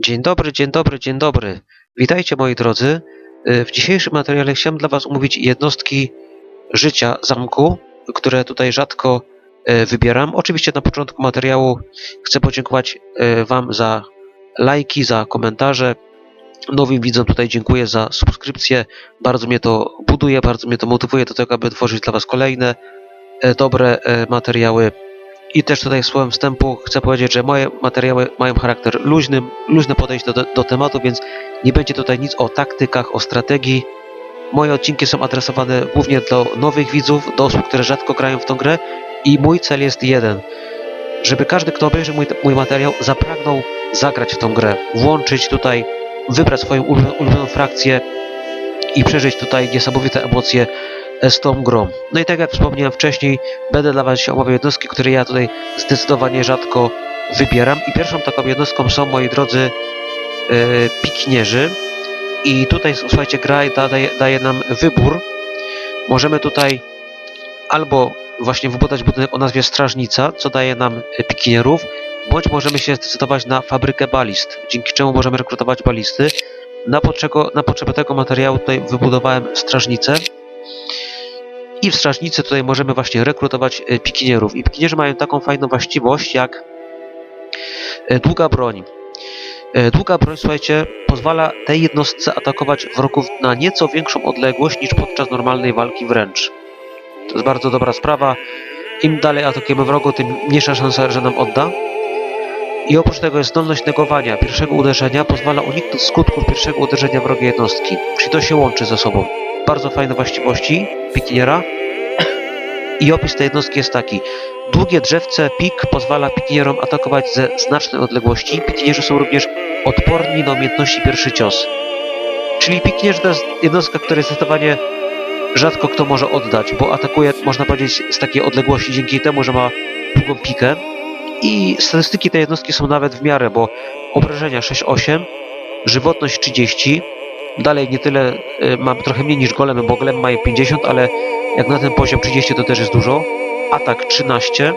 Dzień dobry, dzień dobry, dzień dobry. Witajcie moi drodzy. Y, W dzisiejszym materiale chciałem dla Was omówić jednostki życia zamku, które tutaj rzadko y, wybieram. Oczywiście na początku materiału chcę podziękować y, Wam za lajki, za komentarze. Nowym widzom tutaj dziękuję za subskrypcję. Bardzo mnie to buduje, bardzo mnie to motywuje do tego, aby tworzyć dla Was kolejne dobre materiały. I też tutaj słowem wstępu chcę powiedzieć, że moje materiały mają charakter luźny, luźne podejście do, do tematu, więc nie będzie tutaj nic o taktykach, o strategii. Moje odcinki są adresowane głównie do nowych widzów, do osób, które rzadko grają w tą grę i mój cel jest jeden. Żeby każdy, kto obejrzy mój, mój materiał, zapragnął zagrać w tą grę, włączyć tutaj, wybrać swoją ulubioną, frakcję i przeżyć tutaj niesamowite emocje z tą grą. No i tak jak wspomniałem wcześniej, będę dla Was się omawiał jednostki, które ja tutaj zdecydowanie rzadko wybieram. I pierwszą taką jednostką są, moi drodzy, e, pikinierzy. I tutaj, słuchajcie, gra da- daje, daje nam wybór. Możemy tutaj albo właśnie wybudować budynek o nazwie Strażnica, co daje nam e, pikinierów, bądź możemy się zdecydować na fabrykę balist, dzięki czemu możemy rekrutować balisty. Na, potrzego, na potrzeby tego materiału tutaj wybudowałem strażnicę. I w strażnicy tutaj możemy właśnie rekrutować e, pikinierów. I pikinierzy mają taką fajną właściwość jak e, długa broń. E, Długa broń, słuchajcie, pozwala tej jednostce atakować wrogów na nieco większą odległość niż podczas normalnej walki wręcz. To jest bardzo dobra sprawa. Im dalej atakujemy wrogu, tym mniejsza szansa, że nam odda. I oprócz tego jest zdolność negowania pierwszego uderzenia, pozwala uniknąć skutków pierwszego uderzenia wrogiej jednostki. Czyli to się łączy ze sobą. Bardzo fajne właściwości pikiniera. I opis tej jednostki jest taki. Długie drzewce pik pozwala pikinierom atakować ze znacznej odległości. Pikinierzy są również odporni na umiejętności pierwszy cios. Czyli pikinierzy to jest jednostka, której zdecydowanie rzadko kto może oddać, bo atakuje, można powiedzieć, z takiej odległości dzięki temu, że ma długą pikę. I statystyki tej jednostki są nawet w miarę, bo obrażenia 6-8, żywotność 30, dalej nie tyle, y, mam trochę mniej niż golemy, bo golemy mają 50, ale jak na ten poziom 30 to też jest dużo. Atak 13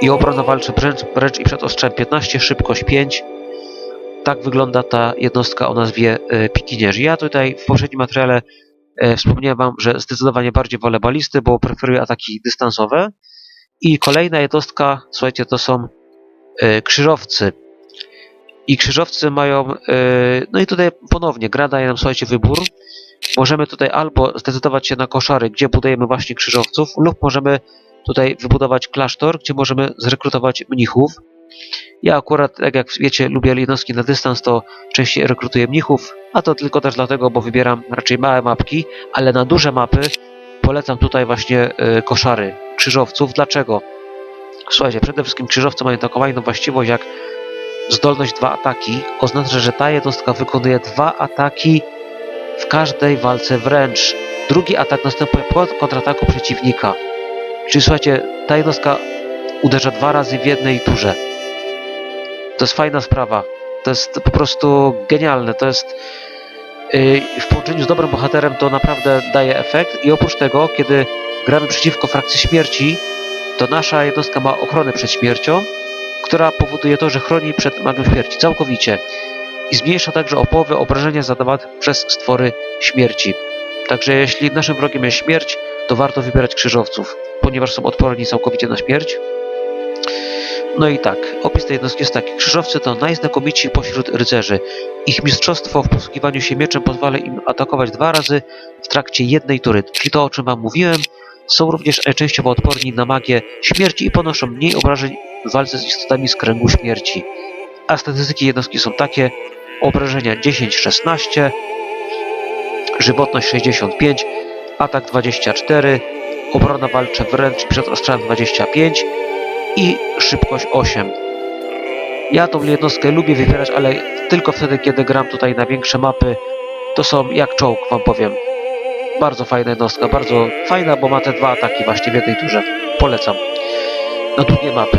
i obrona walczy wręcz, wręcz i przed ostrzem 15, szybkość 5. Tak wygląda ta jednostka o nazwie y, pikinierzy. Ja tutaj w poprzednim materiale e, wspomniałem wam, że zdecydowanie bardziej wolę balisty, bo preferuję ataki dystansowe. I kolejna jednostka, słuchajcie, to są e, krzyżowcy. I krzyżowcy mają, e, no i tutaj ponownie gra daje nam, słuchajcie, wybór. Możemy tutaj albo zdecydować się na koszary, gdzie budujemy właśnie krzyżowców, lub możemy tutaj wybudować klasztor, gdzie możemy zrekrutować mnichów. Ja akurat, tak jak wiecie, lubię jednostki na dystans, to częściej rekrutuję mnichów, a to tylko też dlatego, bo wybieram raczej małe mapki, ale na duże mapy polecam tutaj właśnie e, koszary krzyżowców. Dlaczego? Słuchajcie, przede wszystkim krzyżowcy mają taką fajną właściwość jak zdolność dwa ataki. Oznacza, że ta jednostka wykonuje dwa ataki w każdej walce wręcz. Drugi atak następuje po kontrataku przeciwnika. Czyli słuchajcie, ta jednostka uderza dwa razy w jednej turze. To jest fajna sprawa. To jest po prostu genialne. To jest yy, w połączeniu z dobrym bohaterem to naprawdę daje efekt. I oprócz tego, kiedy gramy przeciwko frakcji śmierci, to nasza jednostka ma ochronę przed śmiercią, która powoduje to, że chroni przed magią śmierci całkowicie. I zmniejsza także o połowę obrażenia zadawanych przez stwory śmierci. Także jeśli naszym wrogiem jest śmierć, to warto wybierać krzyżowców, ponieważ są odporni całkowicie na śmierć. No i tak, opis tej jednostki jest taki. Krzyżowcy to najznakomici pośród rycerzy. Ich mistrzostwo w posługiwaniu się mieczem pozwala im atakować dwa razy w trakcie jednej tury. Czyli to, o czym wam mówiłem, są również e, częściowo odporni na magię śmierci i ponoszą mniej obrażeń w walce z istotami z kręgu śmierci. A statystyki jednostki są takie. Obrażenia 10-16, żywotność 65, atak 24, obrona walcza wręcz przed ostrzałem 25 i szybkość 8. Ja tą jednostkę lubię wybierać, ale tylko wtedy, kiedy gram tutaj na większe mapy. To są jak czołg, wam powiem. Bardzo fajna jednostka, bardzo fajna, bo ma te dwa ataki właśnie w jednej turze. Polecam. Na długie mapy.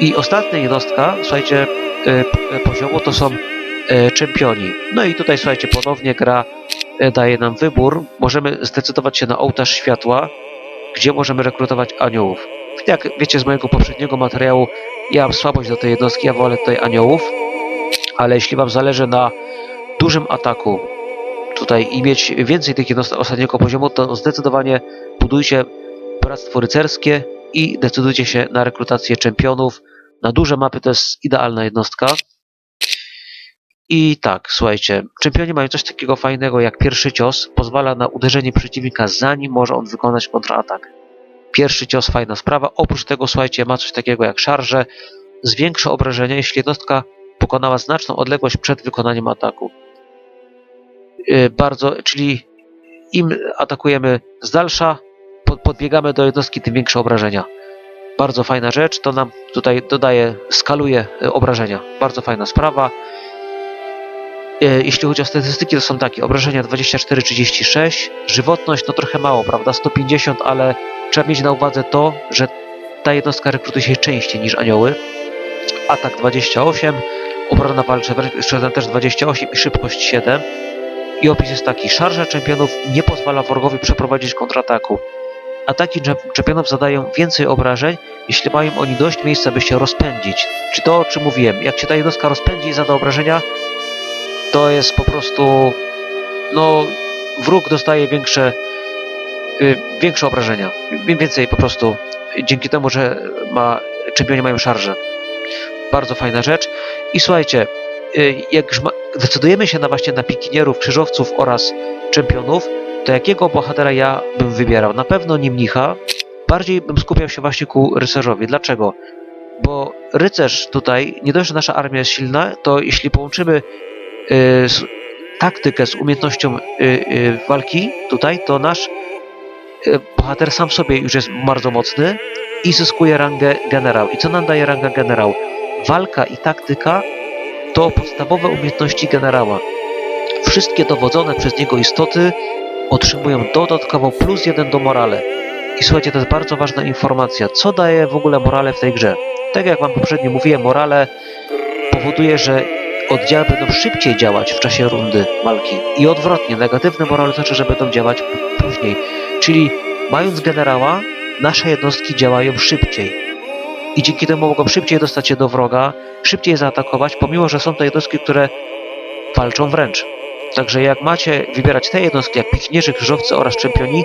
I ostatnia jednostka, słuchajcie, y, p- poziomu to są y, czempioni. No i tutaj, słuchajcie, ponownie gra daje nam wybór. Możemy zdecydować się na ołtarz światła, gdzie możemy rekrutować aniołów. Jak wiecie z mojego poprzedniego materiału, ja mam słabość do tej jednostki, ja wolę tutaj aniołów. ale jeśli Wam zależy na dużym ataku tutaj i mieć więcej tych jednostek ostatniego poziomu, to zdecydowanie budujcie Bractwo Rycerskie i decydujcie się na rekrutację czempionów. Na duże mapy to jest idealna jednostka. I tak, słuchajcie, czempioni mają coś takiego fajnego jak pierwszy cios, pozwala na uderzenie przeciwnika zanim może on wykonać kontratak. Pierwszy cios, fajna sprawa. Oprócz tego, słuchajcie, ma coś takiego jak szarże, zwiększa obrażenia, jeśli jednostka pokonała znaczną odległość przed wykonaniem ataku. Yy, bardzo, czyli im atakujemy z dalsza, pod, podbiegamy do jednostki, tym większe obrażenia. Bardzo fajna rzecz, to nam tutaj dodaje, skaluje y, obrażenia. Bardzo fajna sprawa. E, Jeśli chodzi o statystyki, to są takie: obrażenia 24-36, żywotność no trochę mało, prawda? 150, ale trzeba mieć na uwadze to, że ta jednostka rekrutuje się częściej niż anioły. Atak 28, obrona wręcz też 28 i szybkość 7. I opis jest taki: szarża czempionów nie pozwala wrogowi przeprowadzić kontrataku. Ataki czem- czempionów zadają więcej obrażeń, jeśli mają oni dość miejsca, by się rozpędzić. Czy to, o czym mówiłem, jak się ta jednostka rozpędzi i zada obrażenia, to jest po prostu, no, wróg dostaje większe, y, większe obrażenia. Wie- Więcej po prostu, dzięki temu, że ma, czempioni mają szarże. Bardzo fajna rzecz. I słuchajcie, jak już decydujemy się na właśnie na pikinierów, krzyżowców oraz czempionów, to jakiego bohatera ja bym wybierał? Na pewno nie mnicha, bardziej bym skupiał się właśnie ku rycerzowi. Dlaczego? Bo rycerz tutaj, nie dość, że nasza armia jest silna, to jeśli połączymy y, taktykę z umiejętnością y, y, walki tutaj, to nasz y, bohater sam sobie już jest bardzo mocny i zyskuje rangę generał. I co nam daje ranga generał? Walka i taktyka to podstawowe umiejętności generała. Wszystkie dowodzone przez niego istoty otrzymują dodatkowo plus jeden do morale. I słuchajcie, to jest bardzo ważna informacja. Co daje w ogóle morale w tej grze? Tak jak wam poprzednio mówiłem, morale powoduje, że oddziały będą szybciej działać w czasie rundy walki. I odwrotnie, negatywne morale znaczy, że będą działać później. Czyli mając generała, nasze jednostki działają szybciej. I dzięki temu mogą szybciej dostać się do wroga, szybciej zaatakować, pomimo, że są to jednostki, które walczą wręcz. Także jak macie wybierać te jednostki, jak pikinierzy, krzyżowcy oraz czempioni,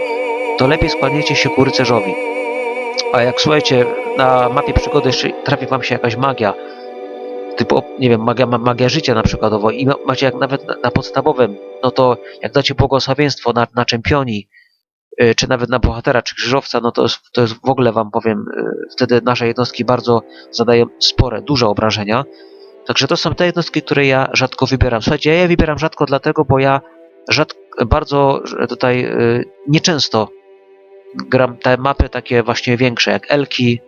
to lepiej skłaniecie się ku rycerzowi. A jak słuchajcie, na mapie przygody jeszcze trafi wam się jakaś magia, typu, nie wiem, magia, ma- magia życia na przykładowo i ma- macie jak nawet na, na podstawowym, no to jak dacie błogosławieństwo na, na czempioni, czy nawet na bohatera, czy krzyżowca, no to to jest w ogóle wam powiem, y, wtedy nasze jednostki bardzo zadają spore, duże obrażenia. Także to są te jednostki, które ja rzadko wybieram. Słuchajcie, ja je wybieram rzadko dlatego, bo ja rzadko, bardzo tutaj y, nieczęsto gram te mapy takie właśnie większe, jak Elki,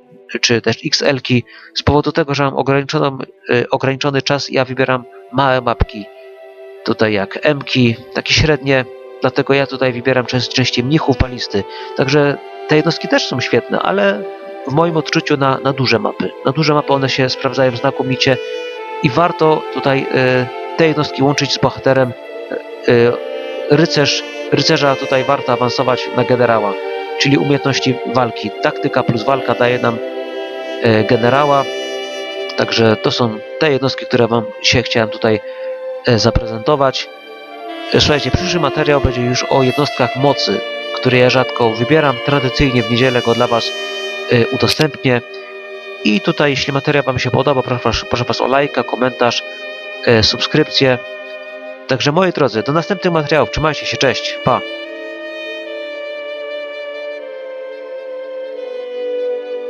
czy też XL-ki, z powodu tego, że mam ograniczoną, y, ograniczony czas, ja wybieram małe mapki. Tutaj jak M-ki, takie średnie, dlatego ja tutaj wybieram częściej mnichów balisty. Także te jednostki też są świetne, ale w moim odczuciu na, na duże mapy. Na duże mapy one się sprawdzają znakomicie i warto tutaj y, te jednostki łączyć z bohaterem. Y, y, rycerz, rycerza tutaj warto awansować na generała, czyli umiejętności walki. Taktyka plus walka daje nam e, generała. Także to są te jednostki, które Wam dzisiaj chciałem tutaj zaprezentować. Słuchajcie, przyszły materiał będzie już o jednostkach mocy, które ja rzadko wybieram. Tradycyjnie w niedzielę go dla Was e, udostępnię. I tutaj, jeśli materiał Wam się podoba, proszę, proszę Was o lajka, komentarz, e, subskrypcję. Także moi drodzy, do następnych materiałów. Trzymajcie się, cześć, pa!